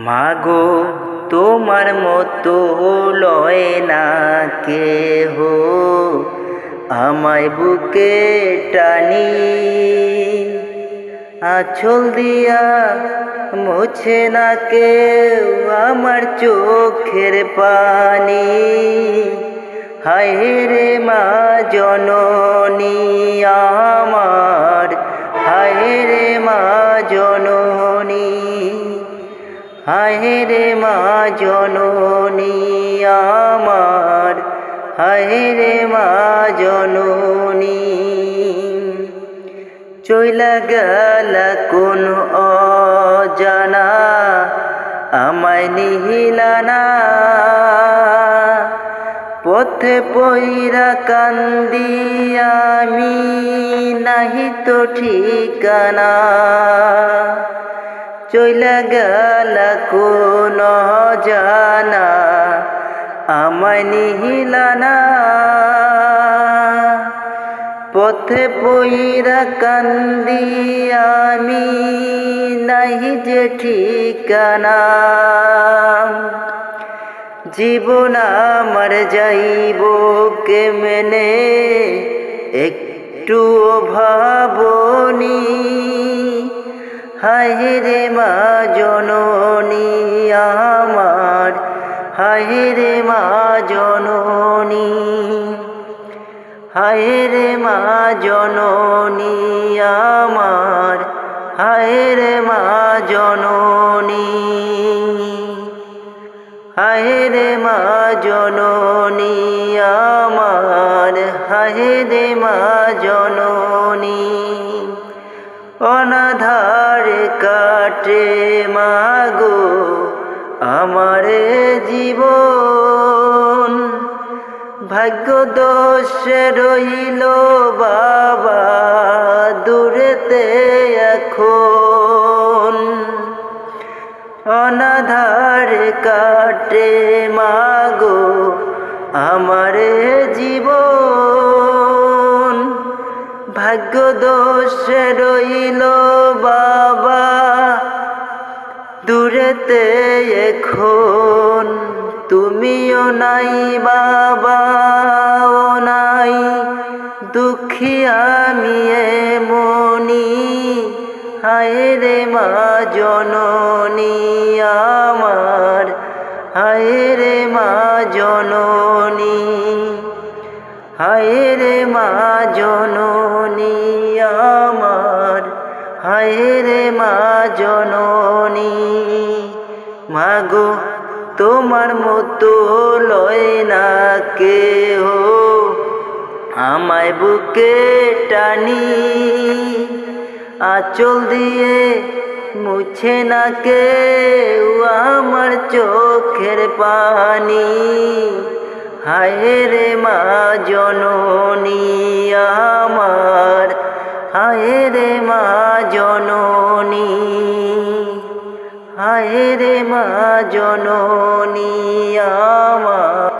মাগো, তোমার মতো লয় না কেহ। আমায় বুকে টানি, আঁচল দিয়া মুছে না কেউ আমার চোখের পানি। হায় রে মা জননী হায় মা জননী আমার, হায় মা জননী। চইলা গেল কোন অজানা, আমায় নিহিলানা পথে পইরা কান্দি আমি, নাহি তো ঠিকানা। চইলা গেল কোন জানা, আমায় নিহিলানা পথে পইরা কান্দি আমি নাহি যে ঠিকানা। জীবন আমার যাইব কেমনে একটু ভাবনি। হায় রে মা জননী আমার, হায় রে মা জননী, হায় রে মা জননী আমার, হায় রে মা জননী, হায় রে মা জননী আমার, হায় রে মা জননী। অনাধার কাটে মাগো আমার জীবন। ভাগ্য দোষ রইল বাবা দূরেতে এখন। অনাধার কাটে মাগো আমারে জীবন। ভাগ্য দোষ রইল বাবা দূরেতে এখন তুমিও নাই, বাবাও নাই। দুঃখী আমি মনি হায় রে মা জননী আমার, হায় রে মা জননী, হায় রে মা জননী আমার, হায় রে মা জননী। মাগো, তোমার মতো লয় না কেহ। আমায় বুকে টানি, আঁচল দিয়ে মুছে না কেউ আমার চোখের পানি। হায় রে মা জননী আমার, হায় রে মা জননী হায় রে মা জননী আমার।